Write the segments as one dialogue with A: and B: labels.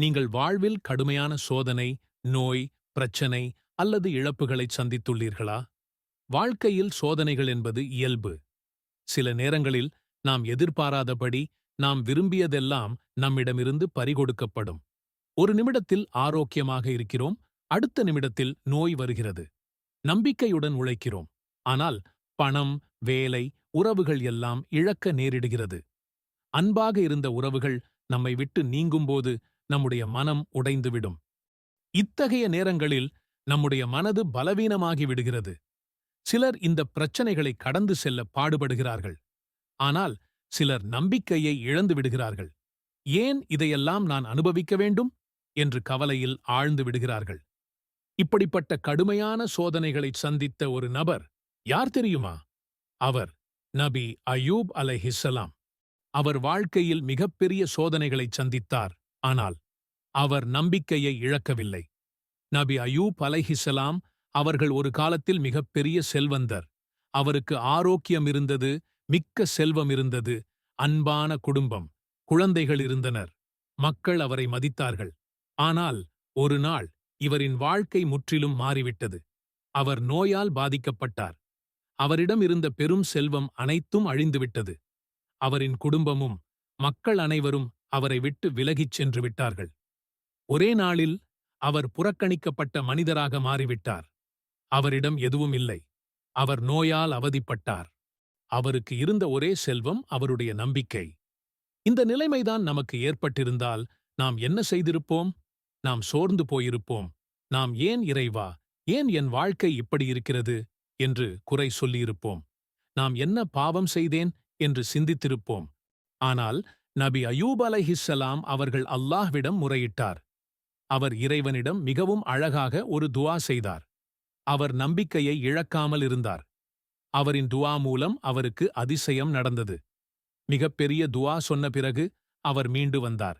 A: நீங்கள் வாழ்வில் கடுமையான சோதனை நோய் பிரச்சனை அல்லது இழப்புகளை சந்தித்துள்ளீர்களா? வாழ்க்கையில் சோதனைகள் என்பது இயல்பு. சில நேரங்களில் நாம் எதிர்பாராதபடி நாம் விரும்பியதெல்லாம் நம்மிடமிருந்து பறிகொடுக்கப்படும். ஒரு நிமிடத்தில் ஆரோக்கியமாக இருக்கிறோம் அடுத்த நிமிடத்தில் நோய் வருகிறது. நம்பிக்கையுடன் உழைக்கிறோம் ஆனால் பணம் வேலை உறவுகள் எல்லாம் இழக்க நேரிடுகிறது. அன்பாக இருந்த உறவுகள் நம்மை விட்டு நீங்கும்போது நம்முடைய மனம் உடைந்துவிடும். இத்தகைய நேரங்களில் நம்முடைய மனது பலவீனமாகி விடுகிறது. சிலர் இந்த பிரச்சனைகளை கடந்து செல்ல பாடுபடுகிறார்கள். ஆனால் சிலர் நம்பிக்கையை இழந்து விடுகிறார்கள். ஏன் இதையெல்லாம் நான் அனுபவிக்க வேண்டும்? என்று கவலையில் ஆழ்ந்து விடுகிறார்கள். இப்படிப்பட்ட கடுமையான சோதனைகளை சந்தித்த ஒரு நபர் யார் தெரியுமா? அவர் நபி அயூப் அலைஹிஸ்ஸலாம். அவர் வாழ்க்கையில் மிகப்பெரிய சோதனைகளை சந்தித்தார். ஆனால் அவர் நம்பிக்கையை இழக்கவில்லை. நபி அயூப் அலைஹிசலாம் அவர்கள் ஒரு காலத்தில் மிகப்பெரிய செல்வந்தர். அவருக்கு ஆரோக்கியம் இருந்தது மிக்க செல்வம் இருந்தது அன்பான குடும்பம் குழந்தைகள் இருந்தனர். மக்கள் அவரை மதித்தார்கள். ஆனால் ஒரு நாள் இவரின் வாழ்க்கை முற்றிலும் மாறிவிட்டது. அவர் நோயால் பாதிக்கப்பட்டார். அவரிடம் இருந்த பெரும் செல்வம் அனைத்தும் அழிந்துவிட்டது. அவரின் குடும்பமும் மக்கள் அனைவரும் அவரை விட்டு விலகிச் சென்று விட்டார்கள். ஒரே நாளில் அவர் புறக்கணிக்கப்பட்ட மனிதராக மாறிவிட்டார். அவரிடம் எதுவும் இல்லை. அவர் நோயால் அவதிப்பட்டார். அவருக்கு இருந்த ஒரே செல்வம் அவருடைய நம்பிக்கை. இந்த நிலைமைதான் நமக்கு ஏற்பட்டிருந்தால் நாம் என்ன செய்திருப்போம்? நாம் சோர்ந்து போயிருப்போம். நாம் ஏன் இறைவா? ஏன் என் வாழ்க்கை இப்படி இருக்கிறது? என்று குறை சொல்லியிருப்போம். நாம் என்ன பாவம் செய்தேன்? என்று சிந்தித்திருப்போம். ஆனால் நபி அயூப் அலைஹிஸ்ஸலாம் அவர்கள் அல்லாஹ்விடம் முறையிட்டார். அவர் இறைவனிடம் மிகவும் அழகாக ஒரு துவா செய்தார். அவர் நம்பிக்கையை இழக்காமல் இருந்தார். அவரின் துவா மூலம் அவருக்கு அதிசயம் நடந்தது. மிகப்பெரிய துவா சொன்ன பிறகு அவர் மீண்டு வந்தார்.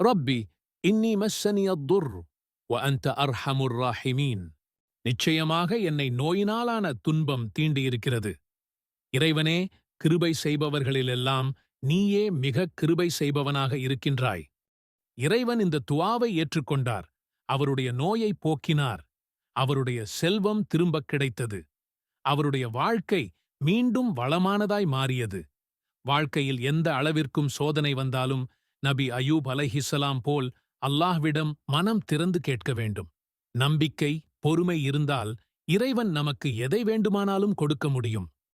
A: ரப்பி இன்னி மஸ்ஸனி அத்துர் வ அர்ஹமுர் ராஹிமீன். நிச்சயமாக என்னை நோயினாலான துன்பம் தீண்டியிருக்கிறது. இறைவனே கிருபை செய்பவர்களிலெல்லாம் நீயே மிக கிருபை செய்பவனாக இருக்கின்றாய். இறைவன் இந்த துவாவை ஏற்றுக்கொண்டார். அவருடைய நோயை போக்கினார். அவருடைய செல்வம் திரும்பக் கிடைத்தது. அவருடைய வாழ்க்கை மீண்டும் வளமானதாய் மாறியது. வாழ்க்கையில் எந்த அளவிற்கும் சோதனை வந்தாலும் நபி அயூப் அலைஹிஸ்ஸலாம் போல் அல்லாஹ்விடம் மனம் திறந்து கேட்க வேண்டும். நம்பிக்கை பொறுமை இருந்தால் இறைவன் நமக்கு எதை வேண்டுமானாலும் கொடுக்க முடியும்.